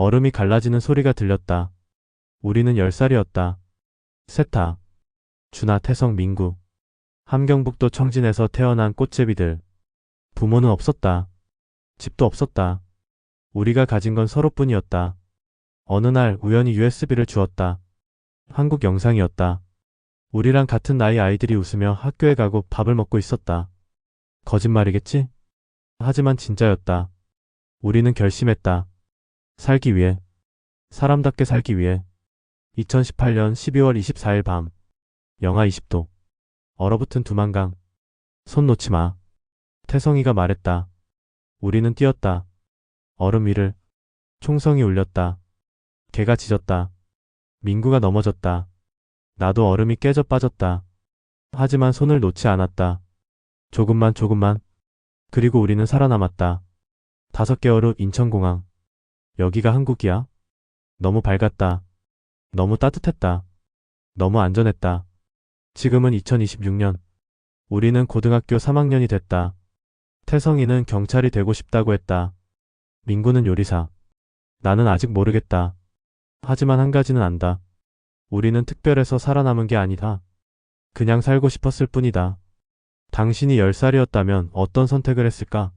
얼음이 갈라지는 소리가 들렸다. 우리는 10살이었다. 세타, 준하, 태성, 민구. 함경북도 청진에서 태어난 꽃제비들. 부모는 없었다. 집도 없었다. 우리가 가진 건 서로뿐이었다. 어느 날 우연히 USB를 주었다. 한국 영상이었다. 우리랑 같은 나이 아이들이 웃으며 학교에 가고 밥을 먹고 있었다. 거짓말이겠지? 하지만 진짜였다. 우리는 결심했다. 살기 위해. 사람답게 살기 위해. 2018년 12월 24일 밤. 영하 20도. 얼어붙은 두만강. 손 놓지 마. 태성이가 말했다. 우리는 뛰었다. 얼음 위를. 총성이 울렸다. 개가 짖었다. 민구가 넘어졌다. 나도 얼음이 깨져 빠졌다. 하지만 손을 놓지 않았다. 조금만 조금만. 그리고 우리는 살아남았다. 다섯 개월 후 인천공항. 여기가 한국이야? 너무 밝았다. 너무 따뜻했다. 너무 안전했다. 지금은 2026년. 우리는 고등학교 3학년이 됐다. 태성이는 경찰이 되고 싶다고 했다. 민구는 요리사. 나는 아직 모르겠다. 하지만 한 가지는 안다. 우리는 특별해서 살아남은 게 아니다. 그냥 살고 싶었을 뿐이다. 당신이 10살이었다면 어떤 선택을 했을까?